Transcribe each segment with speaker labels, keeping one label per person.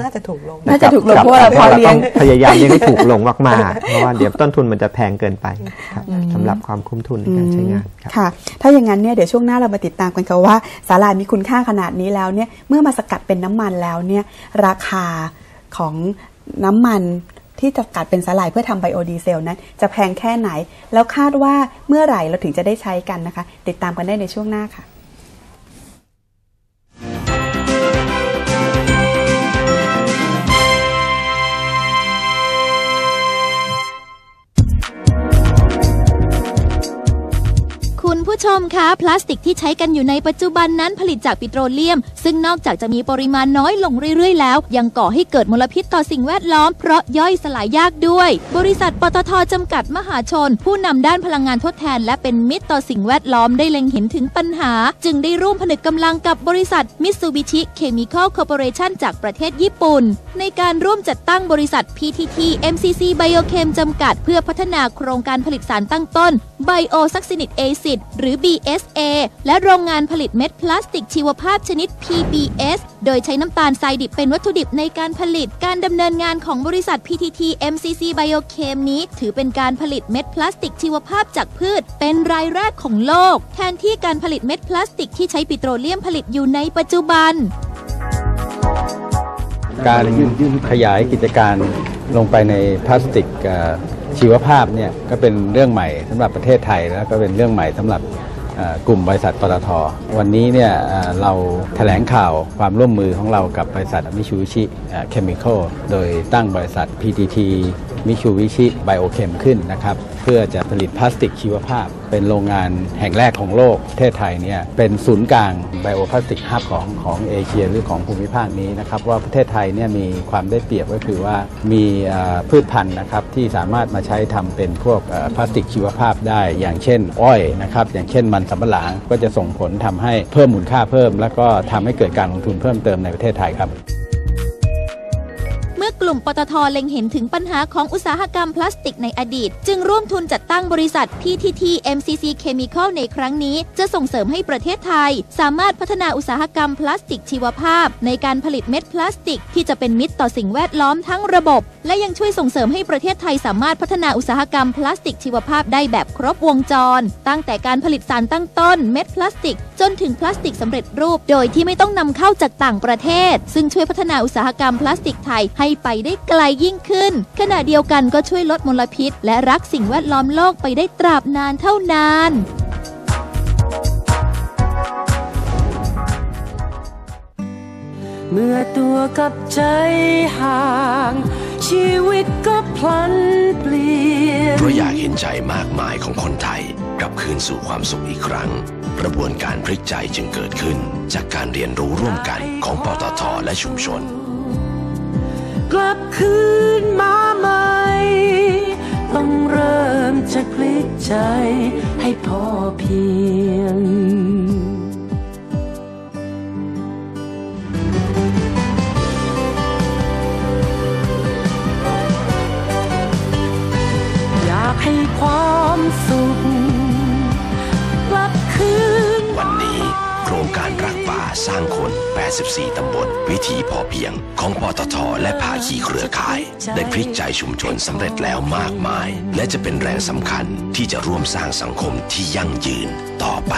Speaker 1: น่าจะถูกลง
Speaker 2: น่าจะถูกลง
Speaker 3: ครับ
Speaker 2: เพราะว่าเราพอ
Speaker 3: เรา
Speaker 2: เลี้ย
Speaker 3: ต้องงพยายามเลี้ยงให้ถูกลงมากๆเพราะว่าเดี๋ยวต้นทุนมันจะแพงเกินไปครับสำหรับความคุ้มทุนในการใช้งานครับ
Speaker 2: ค่ะ ถ้าอย่างนั้นเนี่ยเดี๋ยวช่วงหน้าเรามาติดตามกันค่ะว่าสาหร่ายมีคุณค่าขนาดนี้แล้วเนี่ยเมื่อมาสกัดเป็นน้ำมันแล้วเนี่ยราคาของน้ำมันที่จะสกัดเป็นสาหร่ายเพื่อทำไบโอดีเซลนั้น จะแพงแค่ไหน แล้วคาดว่าเมื่อไหร่เราถึงจะได้ใช้กันนะคะ ติดตามกันได้ในช่วงหน้าค่ะ
Speaker 4: มคะพลาสติกที่ใช้กันอยู่ในปัจจุบันนั้นผลิตจากปิโตรเลียม ซึ่งนอกจากจะมีปริมาณน้อยลงเรื่อยๆ แล้ว ยังก่อให้เกิดมลพิษต่อสิ่งแวดล้อม เพราะย่อยสลายยากด้วย บริษัทปตทจำกัดมหาชน ผู้นำด้านพลังงานทดแทน และเป็นมิตรต่อสิ่งแวดล้อมได้เล็งเห็นถึงปัญหา จึงได้ร่วมผนึกกำลังกับบริษัทมิตซูบิชิเคมีคอลคอร์ปอเรชันจากประเทศญี่ปุ่น ในการร่วมจัดตั้งบริษัท PTT MCC Biochem จำกัด เพื่อพัฒนาโครงการผลิตสารตั้งต้น Biosuccinic Acid หรือ BSA และโรงงานผลิตเม็ดพลาสติกชีวภาพชนิด PBS โดยใช้น้ำตาลทรายดิบเป็นวัตถุดิบในการผลิต การดำเนินงานของบริษัท PTT MCC Biochem นี้ ถือเป็นการผลิตเม็ดพลาสติกชีวภาพจากพืช เป็นรายแรกของโลก แทนที่การผลิตเม็ดพลาสติกที่ใช้ปิโตรเลียมผลิตอยู่ในปัจจุบัน
Speaker 5: การขยายกิจการลงไปในพลาสติกชีวภาพเนี่ยก็เป็นเรื่องใหม่สำหรับประเทศไทยแล้วก็เป็นเรื่องใหม่สำหรับ กลุ่มบริษัทปตท วันนี้เนี่ยเราแถลงข่าวความร่วมมือของเรากับบริษัทมิชูชิเคมีคอลโดยตั้งบริษัท PTT มิชูวิชิไบโอเคมขึ้นนะครับเพื่อจะผลิตพลาสติกชีวภาพ เป็นโรงงานแห่งแรกของโลกประเทศไทยเนี่ยเป็นศูนย์กลางไบโอพลาสติกฮับของของเอเชียหรือของภูมิภาคนี้นะครับว่าประเทศไทยเนี่ยมีความได้เปรียบก็คือว่ามีพืชพันธุ์นะครับที่สามารถมาใช้ทำเป็นพวกพลาสติกชีวภาพได้ อย่างเช่น อ้อยนะครับอย่างเช่นมันสำปะหลังก็จะส่งผลทำให้เพิ่มมูลค่าเพิ่ม แล้วก็ทำให้เกิดการลงทุนเพิ่มเติมในประเทศไทยครับ
Speaker 4: กลุ่มปตทเล็งเห็นถึงปัญหาของอุตสาหกรรมพลาสติกในอดีต จึงร่วมทุนจัดตั้งบริษัท PTT MCC Chemical ในครั้งนี้ จะส่งเสริมให้ประเทศไทย สามารถพัฒนาอุตสาหกรรมพลาสติกชีวภาพ ในการผลิตเม็ดพลาสติก ที่จะเป็นมิตรต่อสิ่งแวดล้อมทั้งระบบ และยังช่วยส่งเสริมให้ประเทศไทยสามารถพัฒนาอุตสาหกรรมพลาสติกชีวภาพได้แบบครบวงจร ตั้งแต่การผลิตสารตั้งต้นเม็ดพลาสติก นถึงพลาสติกสำเร็จรูป โดยที่ไม่ต้องนำเข้าจากต่างประเทศ ซึ่งช่วยพัฒนาอุตสาหกรรมพลาสติกไทยให้ไปได้ไกลยิ่งขึ้น ขณะเดียวกันก็ช่วยลดมลพิษ และรักสิ่งแวดล้อมโลกไปได้ตราบนานเท่านาน
Speaker 6: เมื่อตัวกับใจห่าง ชีวิตก็พลันเปลี่ยน
Speaker 7: เพราะอยากเห็นใจมากมายของคนไทยกลับคืนสู่ความสุขอีกครั้ง กระบวนการพลิกใจจึงเกิดขึ้น จากการเรียนรู้ร่วมกันของปตทและชุมชน
Speaker 6: กลับคืนมาใหม่ ต้องเริ่มจากพลิกใจให้พอเพียง
Speaker 7: 84 ตำบล วิถีพอเพียง ของปตทและภาคีเครือข่าย ได้พลิกใจชุมชนสำเร็จแล้วมากมาย และจะเป็นแรงสำคัญที่จะร่วมสร้างสังคมที่ยั่งยืนต่อไป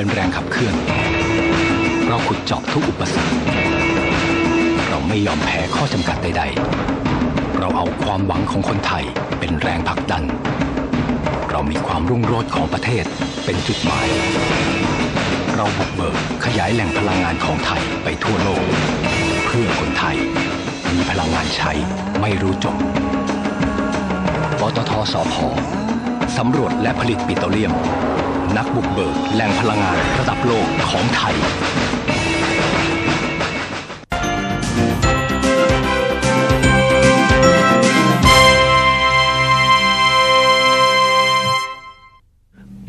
Speaker 8: เป็นแรงขับเคลื่อน เราขุดเจาะทุกอุปสรรค เราไม่ยอมแพ้ข้อจำกัดใด ๆ เราเอาความหวังของคนไทยเป็นแรงผลักดัน เรามีความรุ่งโรจน์ของประเทศเป็นจุดหมาย เราบุกเบิกขยายแหล่งพลังงานของไทยไปทั่วโลก เพื่อคนไทย มีพลังงานใช้ไม่รู้จบปตทสพสำรวจและผลิตปิโตรเลียม นักบุกเบิกแหล่งพลังงานระดับโลกของไทย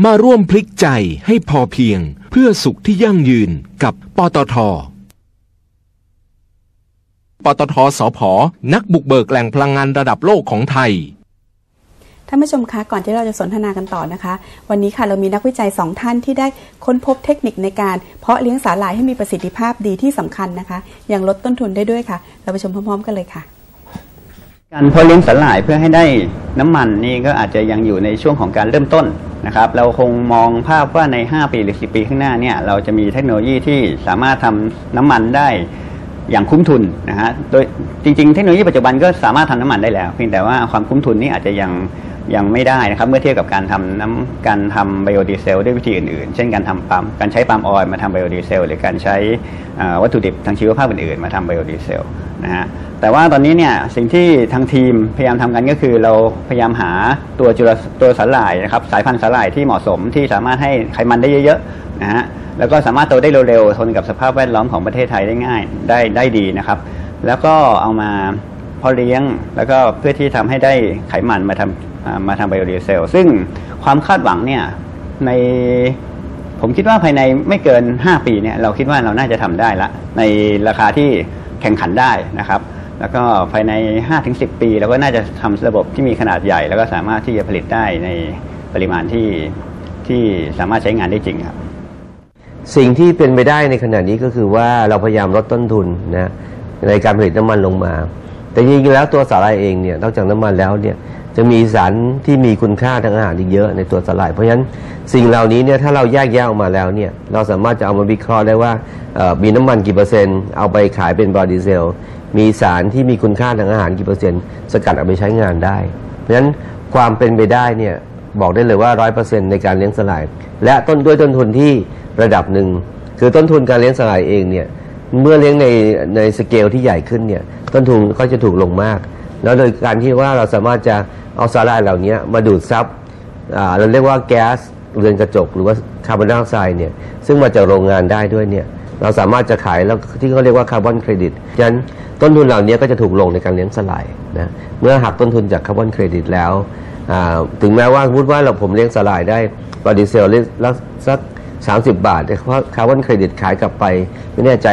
Speaker 1: มาร่วมพลิกใจให้พอเพียงเพื่อสุขที่ยั่งยืนกับปตทปตทสพนักบุกเบิกแหล่งพลังงานระดับโลกของไทย
Speaker 2: ท่านผู้ชมคะก่อนที่เราจะสนทนากันต่อนะคะ วันนี้ค่ะเรามีนักวิจัยสองท่านที่ได้ค้นพบเทคนิคในการ เพาะเลี้ยงสาหร่ายให้มีประสิทธิภาพดีที่สำคัญนะคะอย่างลดต้นทุนได้ด้วยค่ะ เราไปชมพร้อม ๆ กันเลยค่ะ
Speaker 9: การเพาะเลี้ยงสาหร่ายเพื่อให้ได้น้ำมันนี่ก็อาจจะยังอยู่ในช่วงของการเริ่มต้นนะครับ เราคงมองภาพว่าใน 5 ปีหรือ 10 ปีข้างหน้าเนี่ยเราจะมีเทคโนโลยีที่สามารถทำน้ำมันได้อย่างคุ้มทุนนะฮะโดยจริง ๆ เทคโนโลยีปัจจุบันก็สามารถทำน้ำมันได้แล้ว เพียงแต่ว่าความคุ้มทุนนี่อาจจะยัง ยังไม่ได้นะครับ เมื่อเทียบกับการทำน้ำการทำไบโอดีเซลด้วยวิธีอื่นๆ เช่นการทำปั๊มการใช้ปาล์มออยล์มาทำไบโอดีเซลหรือการใช้วัตถุดิบทางชีวภาพอื่นๆ มาทำไบโอดีเซลนะฮะแต่ว่าตอนนี้เนี่ยสิ่งที่ทางทีมพยายามทำกันก็คือเราพยายามหาตัวจุลตัวสาหร่ายนะครับสายพันธุ์สาหร่ายที่เหมาะสมที่สามารถให้ไขมันได้เยอะๆนะฮะแล้วก็สามารถโตได้เร็วๆทนกับสภาพแวดล้อมของประเทศไทยได้ง่ายได้ได้ดีนะครับ แล้วก็เอามาพาะเลี้ยงแล้วก็เพื่อที่ทำให้ได้ไขมันมาทำอ่า มาทำไบโอดีเซล ซึ่งความคาดหวังเนี่ยในผมคิดว่าภายในไม่เกิน 5 ปีเนี่ยเราคิดว่าเราน่าจะทำได้ละ ในราคาที่แข่งขันได้นะครับ แล้วก็ภายใน 5-10 ปีเราก็น่าจะทำระบบที่มีขนาดใหญ่ แล้วก็สามารถที่จะผลิตได้ในปริมาณที่ที่สามารถใช้งานได้จริงครับ
Speaker 10: สิ่งที่เป็นไปได้ในขณะนี้ก็คือว่าเราพยายามลดต้นทุนนะในการผลิตน้ำมันลงมา แต่จริงๆแล้วตัวสาหร่ายเองเนี่ยนอกจากน้ำมันแล้วเนี่ย จะมีสารที่มีคุณค่าทางอาหารอีกเยอะในตัวสาหร่าย เพราะฉะนั้นสิ่งเหล่านี้เนี่ยถ้าเราแยกแยะออกมาแล้วเนี่ยเราสามารถจะเอามาวิเคราะห์ได้ว่ามีน้ำมันกี่เปอร์เซ็นต์เอาไปขายเป็นบอดีเซล มีสารที่มีคุณค่าทางอาหารกี่เปอร์เซ็นต์สกัดเอาไปใช้งานได้ เพราะฉะนั้นความเป็นไปได้เนี่ยบอกได้เลยว่าร้อยเปอร์เซ็นต์ในการเลี้ยงสาหร่าย และต้นด้วยต้นทุนที่ระดับหนึ่งคือต้นทุนการเลี้ยงสาหร่ายเองเนี่ยเมื่อเลี้ยงในในสเกลที่ใหญ่ขึ้นเนี่ยต้นทุนก็จะถูกลงมาก แล้วโดยการที่ว่าเราสามารถจะเอาสาหร่ายเหล่านี้มาดูดซับเราเรียกว่าแก๊สเรือนกระจก หรือว่าคาร์บอนไดออกไซด์เนี่ยซึ่งมาจากโรงงานได้ด้วยเนี่ยเราสามารถจะขายแล้วที่เขาเรียกว่าคาร์บอนเครดิตฉะนั้นต้นทุนเหล่านี้ก็จะถูกลงในการเลี้ยงสาหร่ายนะเมื่อหักต้นทุนจากคาร์บอนเครดิตแล้วถึงแม้ว่าพูดว่าเราผมเลี้ยงสาหร่ายได้บอดีเซลละสัก 30 บาทแต่เพราะคาร์บอนเครดิตขายกลับไป ไม่แน่ใจ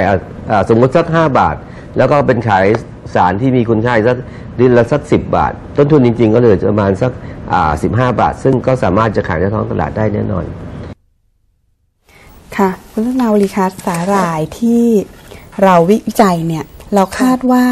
Speaker 10: สมมติสัก 5 บาท แล้วก็เป็นขาย สารที่มีคุณค่าสักลิตรละสักสิบาท ต้นทุนจริง ๆ ก็เหลือประมาณสักอ่า15บาท ซึ่งก็สามารถจะขายในท้องตลาดได้แน่นอน
Speaker 2: ค่ะ คุณนาวลีคะสาหร่ายที่เราวิจัยเนี่ย เราคาดว่า